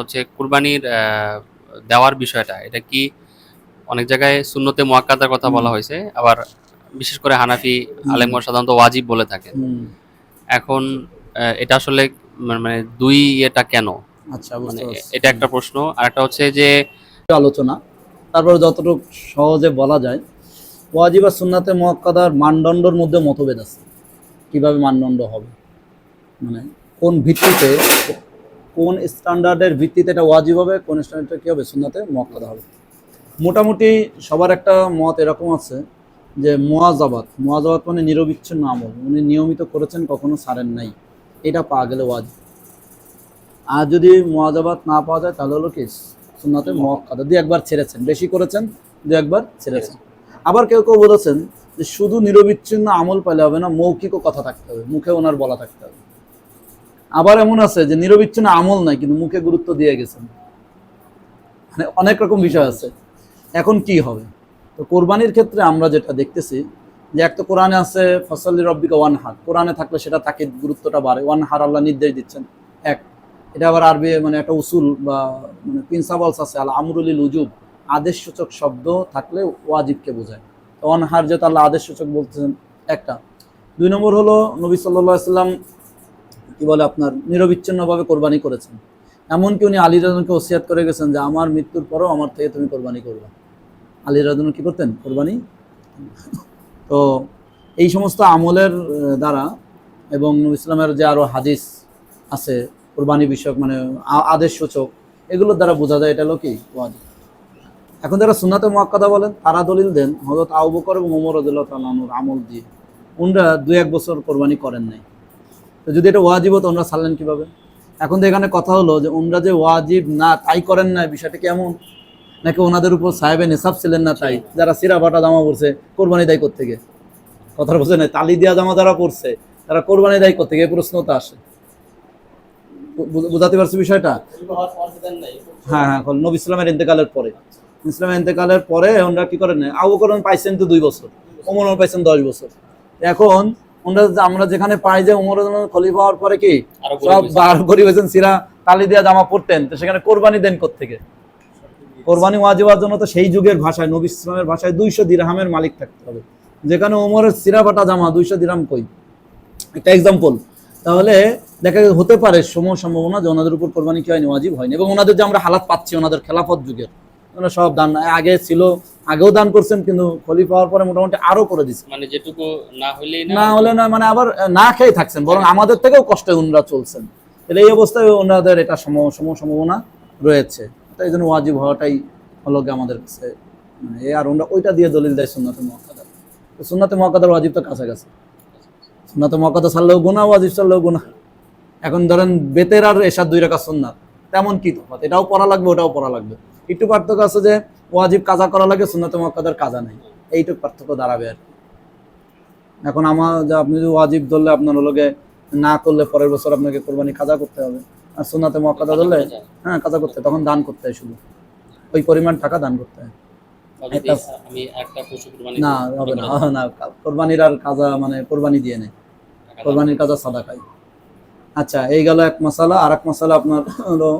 হচ্ছে কুরবানির দেওয়ার বিষয়টা। এটা কি অনেক জায়গায় সুন্নতে মুয়াক্কাদার কথা বলা হয়েছে আবার বিশেষ করে হানাফি আলেমগণ সাধারণত ওয়াজিব বলে থাকেন। হুম, এখন এটা আসলে মানে দুই এটা কেন? আচ্ছা মানে এটা একটা প্রশ্ন। আর একটা হচ্ছে যে আলোচনা। তারপরে যতটুকু সহজে বলা যায় ওয়াজিব আর সুন্নাতে মোয়াক্কাদার মানদণ্ডর মধ্যে মতভেদ আছে। কীভাবে মানদণ্ড হবে? মানে কোন ভিত্তিতে কোন স্ট্যান্ডার্ডের ভিত্তিতে এটা ওয়াজিব হবে, কোন স্ট্যান্ডার্ডটা কী হবে, সুন্নাতে মোয়াক্কাদা হবে। মোটামুটি সবার একটা মত এরকম আছে যে মোয়াজাবাত মোয়াজাবাত মানে নিরবিচ্ছিন্ন আমল, উনি নিয়মিত করেছেন, কখনো সারেন নাই। এটা পাওয়া গেলে ওয়াজিব। আর যদি মোয়াজাবাদ না পাওয়া যায়, তাহলে হলো কি, সুন্নাতে মোয়াক্কাদা দুই একবার ছেড়েছেন, বেশি করেছেন, দুই একবার ছেড়েছেন। আবার কেউ কেউ বলেছেন যে শুধু নিরবিচ্ছিন্ন আমল পেলে হবে না, মৌখিকও কথা থাকতে হবে, মুখে ওনার বলা থাকতে হবে। আবার এমন আছে যে নিরবিচ্ছিন্ন আমল নাই, কিন্তু মুখে গুরুত্ব দিয়ে গেছেন। মানে অনেক রকম বিষয় আছে। এখন কি হবে? তো কোরবানির ক্ষেত্রে আমরা যেটা দেখতেছি, যে এক তো কোরআনে আছে ফসলি রব্বিকা ওয়ান হার কোরআনে থাকলে সেটা তাকে গুরুত্বটা বাড়ে। ওয়ান হার আল্লাহ নির্দেশ দিচ্ছেন, এক। এটা আবার আরবি মানে একটা উসুল বা মানে প্রিন্সাপালস আছে, আল আমরুলিল উজুব। আদেশ সূচক শব্দ থাকলে ওয়াজিবকে বোঝায়। তো অনহার যেহেতু আল্লাহ আদেশ সূচক বলতেছেন, একটা। দুই নম্বর হলো নবী সাল্লাহ সাল্লাম কি বলে আপনার, নিরবিচ্ছিন্নভাবে কোরবানি করেছেন। এমনকি উনি আলী রাজনকে ওসিয়াত করে গেছেন যে, আমার মৃত্যুর পরেও আমার থেকে তুমি কোরবানি করবে। আলী রাজন কি করতেন? কোরবানি? তো এই সমস্ত আমলের দ্বারা এবং ইসলামের যে আরও হাদিস আছে, কোরবানি বিষয়ক মানে আদেশ সূচক, এগুলোর দ্বারা বোঝা যায় এটা হলো কি? এখন যারা সুন্নাতে মোয়াক্কাদা বলেন, তারা দলিল দেন হজরত আবু বকর এবং ওমর রদুল্লাহ তালুর আমল দিয়ে। উনরা দু এক বছর কোরবানি করেন নাই। তো যদি এটা ওয়াজিব হতো ওনরা ছাড়লেন কীভাবে? এখন তো এখানে কথা হলো যে ওনরা যে ওয়াজিব না, তাই করেন না বিষয়টা কেমন নাকি ওনাদের উপর সাহেবে নেশাব ছিলেন না তাই? যারা সিরা বাটা জামা পড়ছে কোরবানি দেয় থেকে কথাটা বোঝে না তালি দেওয়া জামা যারা পড়ছে তারা কোরবানি দেয় করতে গিয়ে প্রশ্ন তো আসে। বুঝাতে পারছি বিষয়টা? হ্যাঁ হ্যাঁ নবী ইসলামের ইন্তেকালের পরে। ইসলামের ইন্তেকালের পরে ওনারা কি করেন আবু করেন পাইছেন তো দুই বছর, ওমর পাইছেন দশ বছর। এখন আমরা যেখানে পাই যে ওমর খলিফা হওয়ার পরে কি সব বার করি হয়েছেন সিরা তালি দিয়া জামা পড়তেন তো সেখানে কোরবানি দেন থেকে কোরবানি ওয়াজিবার জন্য তো সেই যুগের ভাষায় নবী ইসলামের ভাষায় দুইশো দিরহামের মালিক থাকতে হবে। যেখানে ওমরের সিরা বাটা জামা দুইশো দিরহাম কই? একটা এক্সাম্পল তাহলে দেখা যায় হতে পারে সময় সম্ভাবনা যে ওনাদের উপর কোরবানি কি হয়নি ওয়াজিব হয়নি। এবং ওনাদের যে আমরা হালাত পাচ্ছি ওনাদের খেলাফত যুগের ওনারা সব দান আগে ছিল আগেও দান করছেন কিন্তু খলিফা হওয়ার পরে মোটামুটি আরও করে দিচ্ছে মানে যেটুকু না হইলেই না হলে না মানে আবার না খেয়ে থাকছেন বরং আমাদের থেকেও কষ্টে ওনারা চলছেন। তাহলে এই অবস্থায় ওনাদের এটা সম সম সম্ভাবনা রয়েছে। তাই জন্য ওয়াজিব হওয়াটাই হলো আমাদের কাছে মানে এ আর ওনারা ওইটা দিয়ে দলিল দেয় সুন্নাতে মহাকাদার সুন্নাতে মহাকাদার ওয়াজিব তো কাছাকাছি। সুন্নাতে মহাকাদা ছাড়লেও গুণা ওয়াজিব ছাড়লেও গুণা এখন ধরেন বেতের আর এসার দুই রেখা সুন্নাত তেমন কি তফাৎ? এটাও পড়া লাগবে ওটাও পড়া লাগবে। একটু পার্থক্য আছে যে ওয়াজিব কাজা করা লাগে সুন্নাতে মহাকাদার কাজা নেই। এইটুকু পার্থক্য দাঁড়াবে আর এখন আমার আপনি যদি ওয়াজিব ধরলে আপনার হলোকে না করলে পরের বছর আপনাকে কোরবানি কাজা করতে হবে। আর সোনাতে মক্কাদা ধরলে হ্যাঁ। কাজা করতে তখন দান করতে হয় শুধু। ওই পরিমাণ টাকা দান করতে হয়। না হবে না না কোরবানির আর কাজা মানে কোরবানি দিয়ে নেই। কোরবানির কাজা সাদা খাই আচ্ছা এই গেল এক মশালা আর এক মশালা আপনার হলো